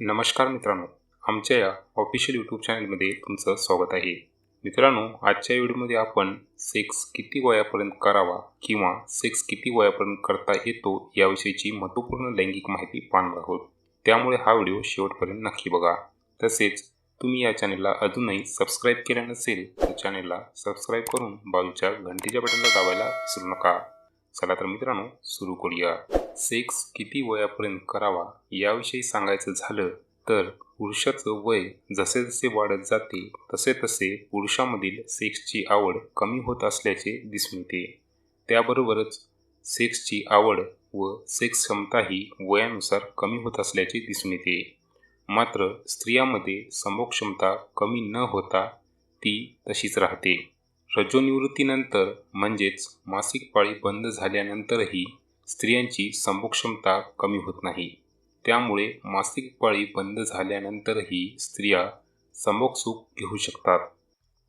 नमस्कार मित्रांनो आमच्या या ऑफिशियल यूट्यूब चॅनलमध्ये तुमचं स्वागत आहे. मित्रांनो आजच्या व्हिडिओमध्ये आपण सेक्स किती वयापर्यंत करावा किंवा सेक्स किती वयापर्यंत करता येतो याविषयीची महत्त्वपूर्ण लैंगिक माहिती पाहणार आहोत. त्यामुळे हा व्हिडिओ शेवटपर्यंत नक्की बघा. तसेच तुम्ही या चॅनलला अजूनही सबस्क्राईब केले नसेल तर चॅनलला सबस्क्राईब करून बाजूच्या घंटीच्या बटनला दाबायला विसरू नका. चला तर मित्रांनो सुरू करूया. सेक्स किती वयापर्यंत करावा याविषयी सांगायचं झालं तर पुरुषाचं वय जसे जसे वाढत जाते तसे तसे पुरुषामधील सेक्सची आवड कमी होत असल्याचे दिसून येते त्याबरोबरच सेक्सची आवड व सेक्स क्षमताही वयानुसार कमी होत असल्याचे दिसून येते मात्र स्त्रियामध्ये क्षमता कमी न होता ती तशीच राहते. रजोनिवृत्तीनंतर म्हणजेच मासिक पाळी बंद झाल्यानंतरही स्त्रियांची संभोगक्षमता कमी होत नाही. त्यामुळे मासिक पाळी बंद झाल्यानंतरही स्त्रिया संभोग सुख घेऊ शकतात.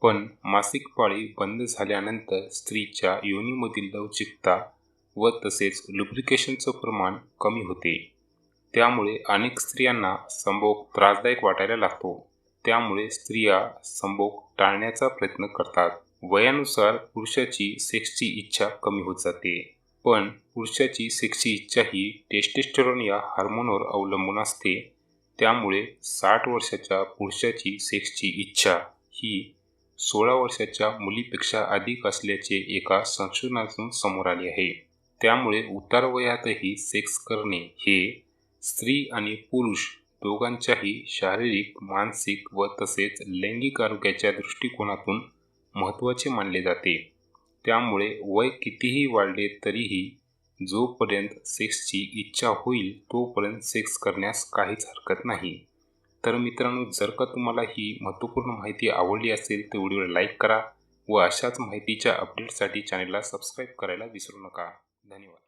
पण मासिक पाळी बंद झाल्यानंतर स्त्रीच्या योनीमधील लवचिकता व तसेच लुब्रिकेशनचं प्रमाण कमी होते. त्यामुळे अनेक स्त्रियांना संभोग त्रासदायक वाटायला लागतो. त्यामुळे स्त्रिया संभोग टाळण्याचा प्रयत्न करतात. वयानुसार पुरुषाची सेक्सची इच्छा कमी होत जाते. पण पुरुषाची सेक्सची इच्छा ही टेस्टेस्टेरॉन या हार्मोनवर अवलंबून असते. त्यामुळे साठ वर्षाच्या पुरुषाची सेक्सची इच्छा ही सोळा वर्षाच्या मुलीपेक्षा अधिक असल्याचे एका संशोधनातून समोर आले आहे. त्यामुळे उतार वयातही सेक्स करणे हे स्त्री आणि पुरुष दोघांच्याही शारीरिक मानसिक व तसेच लैंगिक आरोग्याच्या दृष्टिकोनातून महत्त्वाचे मानले जाते. त्यामुळे वय कितीही वाढले तरीही जोपर्यंत सेक्सची इच्छा होईल तोपर्यंत सेक्स करण्यास काहीच हरकत नाही. तर मित्रांनो जर का तुम्हाला ही महत्त्वपूर्ण माहिती आवडली असेल तर व्हिडिओला लाईक करा व अशाच माहितीच्या अपडेटसाठी चॅनलला सबस्क्राईब करायला विसरू नका. धन्यवाद.